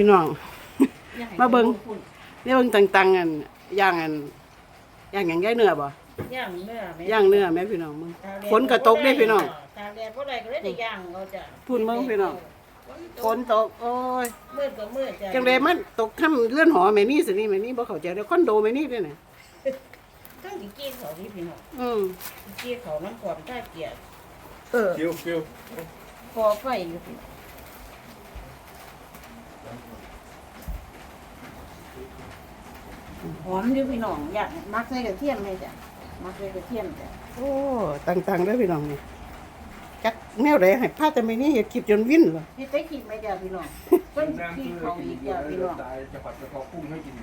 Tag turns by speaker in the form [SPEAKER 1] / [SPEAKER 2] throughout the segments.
[SPEAKER 1] พี่น้อง มาเบิ่ง นี่เบิ่งตังๆอันย่างอันย่างหยังย่างเนื้อบ่
[SPEAKER 2] ย่างเนื้อแม่
[SPEAKER 1] ย่างเนื้อแม่พี่น้องมึงฝนก็ตกเด้พี่น้อง
[SPEAKER 2] ตากแดดบ่ได้ก็เลยได้ย่างเราจะ
[SPEAKER 1] พูดเบิ่งพี่น้องฝนตกโอ้ย
[SPEAKER 2] มืดก็มืดจ้ะ
[SPEAKER 1] จังไดมันตกค่ำเลื่อนหอแม่นี่สินี่แม่นี่บ่เข้าใจเด้อคอนโดแม่นี่เด้อน่ะ
[SPEAKER 2] ทั้งที่กี้เขานี่พี่น้อง
[SPEAKER 1] อืม
[SPEAKER 2] กี้เขาน้ำก่อนท่าเกียรติ
[SPEAKER 1] เออ
[SPEAKER 3] คิวคิว
[SPEAKER 2] พอไฟอยู่พี่น้อง หอมอยู่พี่น้องอยากมักใส่กระเทียมเลยจ้ะมักใส่กระเทียมจ้ะ
[SPEAKER 1] โอ้ตังๆเด้อพี่น้องนี่จักแนวใดให้พาแต่แม่นี่เฮ็ดคลิปจนวิ่นเหรอ
[SPEAKER 2] นี่ได้กินไหมจ้ะพี่น้องเพิ่น
[SPEAKER 3] น้ำ
[SPEAKER 2] กี้
[SPEAKER 3] คือ
[SPEAKER 2] เขา
[SPEAKER 3] กิน
[SPEAKER 2] อีก
[SPEAKER 3] เย
[SPEAKER 2] จ้ะ
[SPEAKER 3] อะ
[SPEAKER 2] พี่
[SPEAKER 3] แล้
[SPEAKER 2] น้
[SPEAKER 3] ว
[SPEAKER 2] อง
[SPEAKER 3] ตายจะผัดกระเพาะกุ้งให้กิน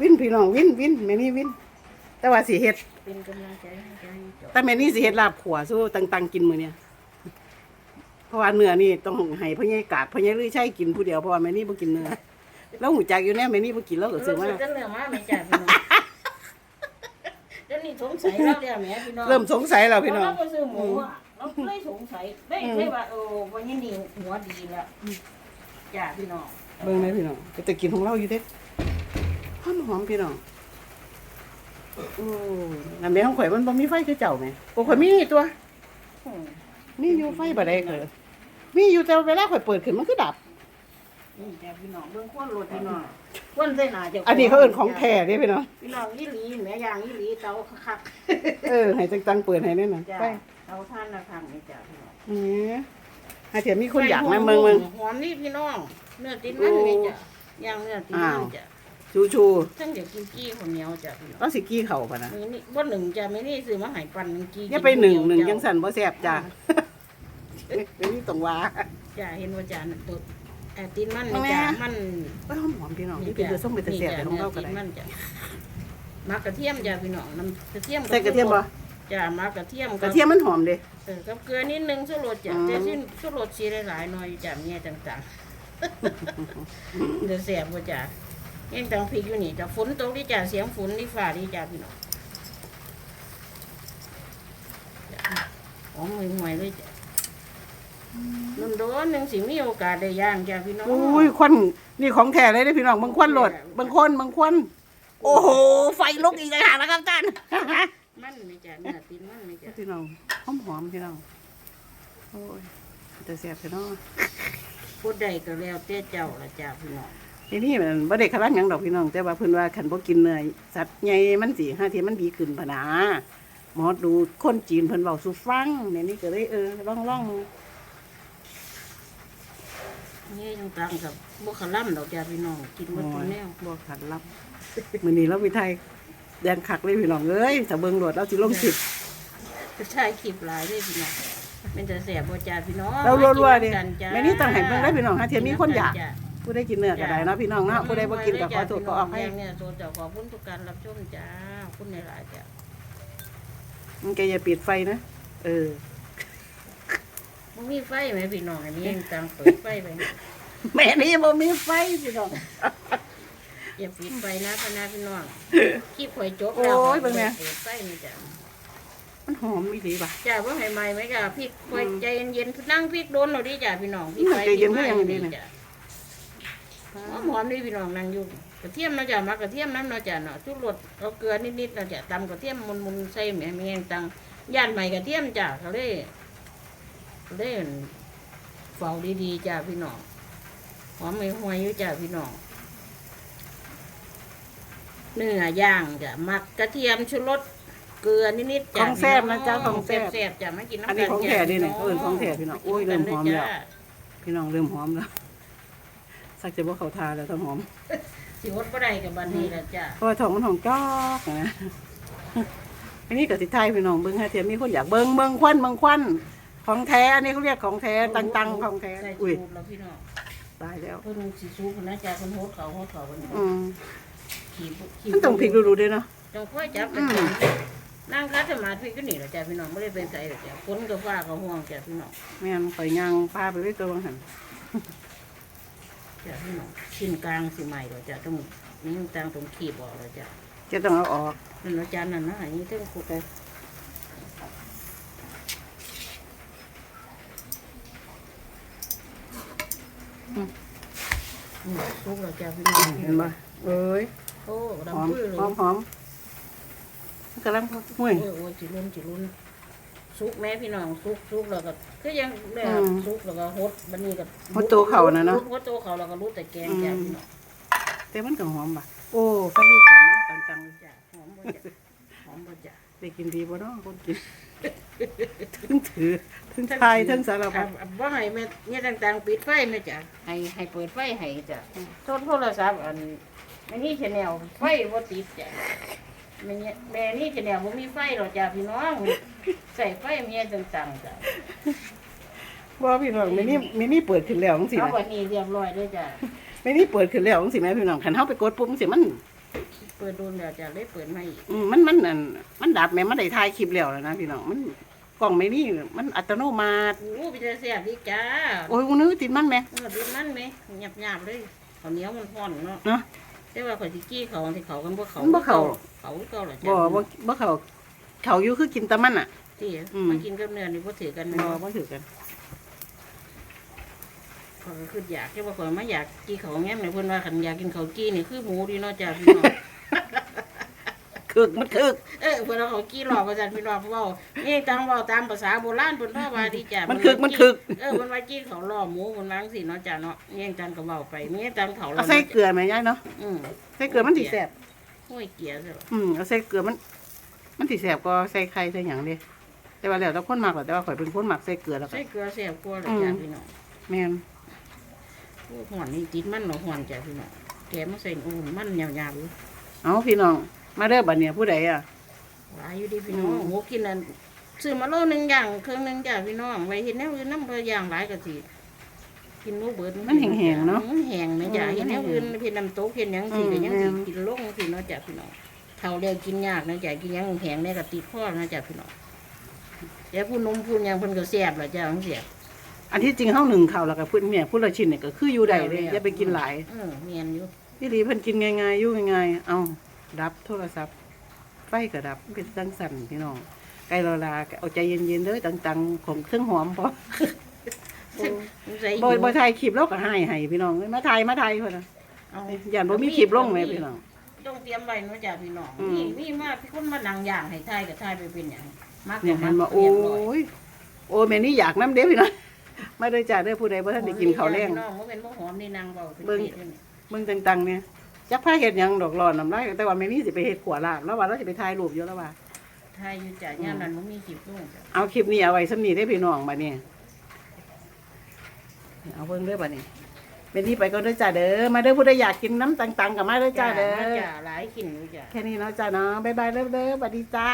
[SPEAKER 1] วิ่นพี่น้องวิ่นวิ่นแม่นี่วิ่นแต่ว่าสิเฮ็ด
[SPEAKER 2] เป็นกำลังใจให้จ้ะ
[SPEAKER 1] แต่แม่นี่สิเฮ็ดลาบขัวสู้ตังๆกินมื้อเนี่ยเพราะว่าเนื้อนี่ต้องให้พ่อใหญ่กาดพ่อใหญ่ลือใช้กินผู้เดียวเพราะว่าแม่นี่บ่กินเนื้อ แล้วหูจักอยู่แน่แม่นี่บ่กินแล้วก็ซื้อมา
[SPEAKER 2] เริ่มเนื้อมาไหมจ้ะพี่น้องเดี๋ยวนี้สงสัยแล้วเนี่ยแหม่พี่น้อง
[SPEAKER 1] เริ่มสงสัยแล้วพี่น้อง
[SPEAKER 2] เราก็ซื้อหมูอะเราเลยสงสัยได้ได้ว่าเออวันนี้นี่หัวดีแล้วจ้ะพี่น้อง
[SPEAKER 1] เบิ่งไหมพี่น้องก็จะกินของเราอยู่เด้หอมหอมพี่น้องโอ้น้ำแม่ของข่อยมันบ่มีไฟคือเจ้าแหม่บ่ข่อยมีนี่ตัว
[SPEAKER 2] อืม
[SPEAKER 1] มีอยู่ไฟบ่ได้เกิดมีอยู่แต่เวลาข่อยเปิดขึ้นมันคือดับ
[SPEAKER 2] นี่จ้ะพี่น้องเบิ่งควนรถพี่น้องควนใส่หน้าเจ้า
[SPEAKER 1] อันนี้เขาเอิ้นของแท้เด้พี่น้อง
[SPEAKER 2] พี่น้องยี่หลีแหม่ยางยี่หลีเตาคัก
[SPEAKER 1] เออให้จังๆเปิดให้แน่น่ะ
[SPEAKER 2] ๆจ้ะ
[SPEAKER 1] ไป
[SPEAKER 2] เตาท่านละคังนี่จ้ะพี่น้อง
[SPEAKER 1] นี่ถ้าเถียมีคนอยากนะเมืองเมือง
[SPEAKER 2] หอมนี่พี่น้องเนื้อติดมันนี่จ้ะย่างเนื้อติดมันจ้ะ
[SPEAKER 1] ชูชู
[SPEAKER 2] ทั้งเดี๋ยวกินกี้ข้าวเหนียวจ้ะพี่น้อง
[SPEAKER 1] เอาสิกี้เข้าป่ะนะ
[SPEAKER 2] มื้อนี้บ่หนึ่งจ้ะไม่นี่ซื้อมาให้ปั่นหนึ่งกี้
[SPEAKER 1] อย่าไปหนึ่งหนึ่ง
[SPEAKER 2] กิ
[SPEAKER 1] ยัง
[SPEAKER 2] ข้าว
[SPEAKER 1] สั่นบ่แซ่บจ้าเดี๋ยวนี้ต้องว่า
[SPEAKER 2] จ้ะเห็นว่าจ้ะนั่นตัว แต่ตินมัน
[SPEAKER 1] แม่
[SPEAKER 2] นี่จ้ะมัน
[SPEAKER 1] เอ้ยหอมหอมพี่น้องนี่เป็นเดือดส้มเป็นตะแซ่บแต่ของเราก็ได้
[SPEAKER 2] มันจ้ะมักกระเทียมจ้ะพี่น้องน้ำกระเทียม
[SPEAKER 1] ใส่กระเทียมบ่
[SPEAKER 2] จ้ะมักกระเทียม
[SPEAKER 1] กระเทียมมันหอมเด้
[SPEAKER 2] เออกับเกลือนิดนึงสุรสจ้ะ
[SPEAKER 1] อืม
[SPEAKER 2] แต่สิ้นสุรสสีหลายๆหน่อยจ้ะเมียต่างๆเดี๋ยวแสบบ่จ้ะยังตังพริกอยู่นี่จ้ะฝนตกดิจ้ะเสียงฝนนี่ฟ้าดิจ้ะพี่น้องจ้ะหอมห่วยๆเลยจ้ะ นุ่นโดนหนึ่งสิมีโอกาสได้ย่างจ้ะพี่น้อง
[SPEAKER 1] อุ้ยควันนี่ของแท้เลยเด้อพี่น้องบางควันโหลดบางคนบางควันโอ้โห ไฟลุกอีกแล้วค่ะนะครับท่าน
[SPEAKER 2] มันไม่จ้ะเนื้อตินมันไม่จ้ะ
[SPEAKER 1] พี่น้องหอมหอมพี่น้องโอ้ยแต่แซ่บพี่น้อง
[SPEAKER 2] พูดใดก็แล้วแต่เจ้าละจ้ะพี่น้อง
[SPEAKER 1] ทีนี้มันบ่ได้ขลังหยังดอกพี่น้องแต่ว่าเพิ่นว่าคันบ่กินเนื้อสัตว์ใหญ่มันสิห้าทีมันดีขึ้นพะนะหมอดูคนจีนเพิ่นเว้าสู่ฟังเนี่ยนี่ก็เลยเออลองลอง
[SPEAKER 2] นี่ยังตังกับบุคล่ำดอกจ้ะพี่น้องกินหมดตัวแนว
[SPEAKER 1] บ่ขัดลับมื้อนี้เรามีไทยแดงคักเลยพี่น้องเอ้ยถ้าเบิ่งโลดเราสิลงสิบ
[SPEAKER 2] จะใช้คลิปหลายเลยพี่น้องเป็นจะแสบบ่จ้ะพี่น้อง
[SPEAKER 1] เรารัวๆดิ
[SPEAKER 2] มากินกันจ้ะ
[SPEAKER 1] แม่นี่ต้องให้เบิ่งได้พี่น้องห้าทีมีคนอยาก
[SPEAKER 2] จ้ะ
[SPEAKER 1] ผู้ได้กินเนื้อก็ได้เนาะพี่น้องเนาะผู้ใดบ่กินก็ขอโทษขออภัย
[SPEAKER 2] เนี่ยโทษเจ้าขอพุ่นทุกการรับชมจ้าคุณในหลายจ้ะ
[SPEAKER 1] มันแกอย่าปิดไฟนะ เออ
[SPEAKER 2] มึงมีไฟไหมพี่น้องอันนี้ยังตังเปิดไฟไป
[SPEAKER 1] แม่นี่บ่มีไฟพี่น้อง
[SPEAKER 2] อย่าปิดไฟนะพี่นะพี่น้องคลิปข่อยจบแล้ว
[SPEAKER 1] โอ้ยเบิ่งแม่
[SPEAKER 2] เปิดไฟนี่จ้ะ
[SPEAKER 1] มันหอมอีหลีป่ะ
[SPEAKER 2] จ้าว่าให้ใหม่ไหมจ้ะพริกข่อยใจเย็นๆนั่งพริกโดนเราดิจ้ะพี่น้องพริกไฟ
[SPEAKER 1] ใจเย็น
[SPEAKER 2] พริก
[SPEAKER 1] ก็ยังดีนะ
[SPEAKER 2] จ้ะหอมหอมดิพี่น้องนั่งอยู่กระเทียมเนาะจ้ะมากระเทียมน้ำเนาะจ้ะเนาะชุดรสเอาเกลือนิดๆเนาะจ้ะตำกระเทียมมุนๆใส่แหม่เมียงตังย่านใหม่กระเทียมจ้ะเขาเลย เขาเลยเฝ้าดีๆจ้ะพี่น้องหอมไม่ห่วยอยู่จ้ะพี่น้องเนื้อย่างจ้ะหมักกระเทียมชุรสเกลือนิดๆ
[SPEAKER 1] ข
[SPEAKER 2] จ้ะ
[SPEAKER 1] องแซ่บนะจ๊ะของแซ่บ
[SPEAKER 2] แซ่บๆจ้ะมากินน้ำ
[SPEAKER 1] อั
[SPEAKER 2] กัน
[SPEAKER 1] นี้ของ
[SPEAKER 2] จ้ะ
[SPEAKER 1] แท้ดิเนี่ยเขาเอิ้นของแท้พี่น้องโอ้ยเริ่มหอมแล้ว
[SPEAKER 2] จ้ะ
[SPEAKER 1] พี่น้องเริ่มหอมแล้วสักจะว่าเขาทาแล้วทั้งหอม
[SPEAKER 2] สิวดบ่ได้กับบันนี้แล้วจ้ะ
[SPEAKER 1] เพราะว่าท้องมันหอมจอกนะอันนี้กับสิไทยพี่น้องเบิ้งให้เทียมมีคนอยากเบิ้งเบิ้งควันเบิ้งควัน ของแท้อันนี้เขาเรียกของแท้ตังตังของแท้
[SPEAKER 2] ใส่
[SPEAKER 1] อุ้ย
[SPEAKER 2] สูตรแล้วพี่น้อง
[SPEAKER 1] ตายแล้ว
[SPEAKER 2] เพิ่นสิสูบนะจ้ะเพิ่นโหดเขาโหดเขาเพิ่น
[SPEAKER 1] อืม
[SPEAKER 2] ขี่ขี่
[SPEAKER 1] มันต้องพลิกดูๆด้วยเนาะ
[SPEAKER 2] จังค่อยจับไป
[SPEAKER 1] อืม
[SPEAKER 2] นั่งคัดสมาธิก็นี่แหละจ้ะพี่น้องบ่ได้ไปใส่หรอกจ้ะฝนก็ฟ้าก็ห่วงจ้ะพี่น้อง
[SPEAKER 1] แม่นข่อยย่างพาไปไว้ตัวบางหัน
[SPEAKER 2] จ้ะพี่น้องชิ้นกลางสิใหม่แล้วจ้ะต้องนี่ต่างตรงขีบออกแล้วจ้ะ
[SPEAKER 1] จะต้องเอาออก
[SPEAKER 2] นั่นอาจารย์นั่นนะอันนี้ถึงคุกไป
[SPEAKER 1] อืม
[SPEAKER 2] อืมสุกแล้วจ้ะพี่น้อง
[SPEAKER 1] เห็นบ่เอ้ย
[SPEAKER 2] โอ้
[SPEAKER 1] หอม
[SPEAKER 2] ดำปื้อเลย
[SPEAKER 1] หอมหอมมันกำลังห่วย
[SPEAKER 2] โอ้ยโอ้ยจิรุนจิรุนสุกแม่พี่น้องสุกสุกแล้วก็ก็ยังแบ
[SPEAKER 1] อื
[SPEAKER 2] บ
[SPEAKER 1] ม
[SPEAKER 2] สุกแล้วก็หดบันนี้ก็
[SPEAKER 1] หดตัวเขาน่ะเนาะ
[SPEAKER 2] หดตัวเขาแล้วก็รู้แต่แกงจ้ะพี่น้อง
[SPEAKER 1] แต่มันก็หอมบ่ะโอ้ฟังดีก่อนเนาะตังจังเลย
[SPEAKER 2] จ้ะหอมบ่จ้ะหอมบ่จ้ะ
[SPEAKER 1] ได้กินดีบ่เนาะคนกิน ถึงถือถึงทายถึงสารพัด
[SPEAKER 2] อะอะบ่ให้แม่เนี่ยต่างๆ ปิดไฟแม่จ้ะให้ให้เปิดไฟให้จ้ะโทรโทรศัพท์อันอันนี้ชแนลไฟบ่ติดจ้ะแม่เนี่ยแม่นี่ชแนลบ่มีไฟหรอกจ้ะพี่น้องใส่ไฟเมียต่างๆจ้ะ
[SPEAKER 1] บ่พี่น้องไม่นี่ไม่นี่เปิดขึ้นแล้วจังซี่
[SPEAKER 2] เอา
[SPEAKER 1] นะ
[SPEAKER 2] ไว้นี่เรียบร้อยเลยจ้ะ
[SPEAKER 1] ไม่นี่เปิดขึ้นแล้วจังซี่แม่พี่น้องคันเฮาไปกดปุ่มจังซี่มัน
[SPEAKER 2] เปิดโดนแล้วจ้ะเลยเปิดใหม่อีก
[SPEAKER 1] อืมมันมันอันมันดับแม่มันได้ถ่ายคลิปแล้วนะพี่น้องมันกล่องไม่นี่มันอัตโนมัติ
[SPEAKER 2] โอ้ไปจะเสียบดีจ้า
[SPEAKER 1] โอ้ยกูนึกติดมันแม่
[SPEAKER 2] เออดูนั่นไหมหยาบๆเลยข้าวเหนียวมันพอนเนาะ
[SPEAKER 1] เนาะ
[SPEAKER 2] แต่ว่าข่อยสิกี้เขาที่เขากันบ่เขา
[SPEAKER 1] มันบ่เข้า
[SPEAKER 2] เขาเก่าหรอ
[SPEAKER 1] บ่บ่บ่เขาเขาอยู่คือกินแตะมันอะ
[SPEAKER 2] ที่
[SPEAKER 1] อืม
[SPEAKER 2] มันกินกับเนื้อนี่บ่ถือกัน
[SPEAKER 1] บ่
[SPEAKER 2] เนาะ
[SPEAKER 1] บ่ถือกัน
[SPEAKER 2] ข่อยก็คืออยากแค่ว่าข่อยมาอยากกี้เขาแง้มเนี่ยเพิ่นว่าคันอยากกินข้าวกี้นี่คือหมูดีเนาะจ้าพี่น้อง
[SPEAKER 1] คึกมันคึก
[SPEAKER 2] เออเพิ่นเอาข้าวกี้หลอกว่าซั่นพี่น้องเว้านี่ตังเว้าตามภาษาโบราณเพิ่นว่าว่าดีจ้า
[SPEAKER 1] มั
[SPEAKER 2] มัน
[SPEAKER 1] คึกมันคึก
[SPEAKER 2] เออเพิ่นว่ากี้เขาล่อหมูเพิ่นว่าจังซี่เนาะจ้าเนาะนี่จังก็เว้าไปนี่จังเขา
[SPEAKER 1] เอาใส่เกลือแม่ยายเนาะ
[SPEAKER 2] อืม
[SPEAKER 1] ใส่เกลือมันสิแซ่บ
[SPEAKER 2] ห้วยเกียร์ใช่ปะ
[SPEAKER 1] อืมเอาใส่เกลือมัน มันสิแซ่บก็ใส่ไข่ใส่หยังเด้แต่ว่าแล้วแต่คนมักแหละแต่ว่าข่อยเป็นคนมักใส่เกลือแล้วก็
[SPEAKER 2] ใส่เกลือแซ่บกว่าเลยจ้าพี่น้อง
[SPEAKER 1] แม่น
[SPEAKER 2] โอ้หอนนี่ติดมันเนาะหอนจ้าพี่น้องแกมาใส่โอ้มันยาวๆอยู่
[SPEAKER 1] เอาพี่น้อง มาเด้อบัดเนี่ยผู้ใดอะ
[SPEAKER 2] หลายอยู่ดิพี่น้อง
[SPEAKER 1] อืม
[SPEAKER 2] โหกินอันซื้อมาโลนึงอย่างเครื่องนึงจ้าพี่น้องไว้เห็นแนวอื่นน้ำบ่อย่างหลายก็สิกินลูกเบิด
[SPEAKER 1] มันแห้งๆเนาะ
[SPEAKER 2] มันแห้งนะจ้า
[SPEAKER 1] อืม
[SPEAKER 2] เห็นแนวอื่นเพิ่นน้ำโต๊ะเห็นหยังสิ
[SPEAKER 1] อืม
[SPEAKER 2] ก็ยังสิ
[SPEAKER 1] แม่น
[SPEAKER 2] กินลงสิเนาะจ้าพี่น้องเท่าเดียวกินยากนะจ้ากินหยังแห้งเนี่ยก็ติดคอนะจ้าพี่น้องแต่ผู้นมผู้หยังเพิ่นก็แซ่บล่ะจ้าของเสียบ
[SPEAKER 1] อันที่จริงเฮาหนึ่งข้าวแล้วก็พูดเนี่ยพูดละชิ้นเนี่ยก็คืออยู่ได้เลยอย่าไปกินหลาย
[SPEAKER 2] เออเมียนอยู่
[SPEAKER 1] พี่ลีเพิ่นกินง่ายๆอยู่ง่ายๆเอา ดับโทรศัพท์ ไฟก็ดับเป็นจังสั่นพี่น้องไกลลาๆเอาใจเย็นๆเด้อตังๆของเครื่องหอมพอ
[SPEAKER 2] ใส่
[SPEAKER 1] บ่บ่ถ่ายคลิปแล้วก็ให้ให้พี่น้องเอ้ยมาถ่ายมาถ่ายพุ่นน่ะ
[SPEAKER 2] เอา
[SPEAKER 1] ย่านบ่มีคลิปลงแม่พี่น้อง
[SPEAKER 2] ต้องเตรียมไว้เนาะจ้ะพี่น้อง
[SPEAKER 1] อืม
[SPEAKER 2] นี่มีมาพี่คนมานั่งย่างให้ทายกับทายไปเป็นหยังมัก
[SPEAKER 1] เนี่ย
[SPEAKER 2] มั
[SPEAKER 1] เห็นบ่โอ้ยโอ้แม่นี่อยากน้ำเด้อพี่น้องมาเด้อจ้าเด้อผู้ใดบ่ทันได้กินข้าวแรง
[SPEAKER 2] พี่น้องบ่เป็นบ่หอมนี่นางเว้าเป็น
[SPEAKER 1] เบิ่ง
[SPEAKER 2] เฮ็ดอยู่นี่
[SPEAKER 1] เบิ่งตังๆเนี่ย จักพาเฮ็ดหยังดอกร้อนน้ำลายแต่ว่าแม่นี่สิไปเฮ็ดขัวลาบแล้วว่าเราสิไปถ่ายรูปอยู่แล้วว่า
[SPEAKER 2] ทายอยู่จ้ะยามนั้นบ่มีคลิปลงจ้ะ
[SPEAKER 1] เอาคลิปนี้เอาไว้สำนีได้อพี่น้องบัดนี้เอาเบิ่งเด้อบัดนี้เป็นนี่ไปก็เด้อจ้าเด้อมาเด้อผู้ใดอยากกินน้ำตังๆกับมาเด้อจ้าเด้อ
[SPEAKER 2] จ้ะหลายกินอยู่จ้ะ
[SPEAKER 1] แค่นี้เนาะจ้าเนาะบ๊ายบายเด้อเด้อสวัสดีจ้า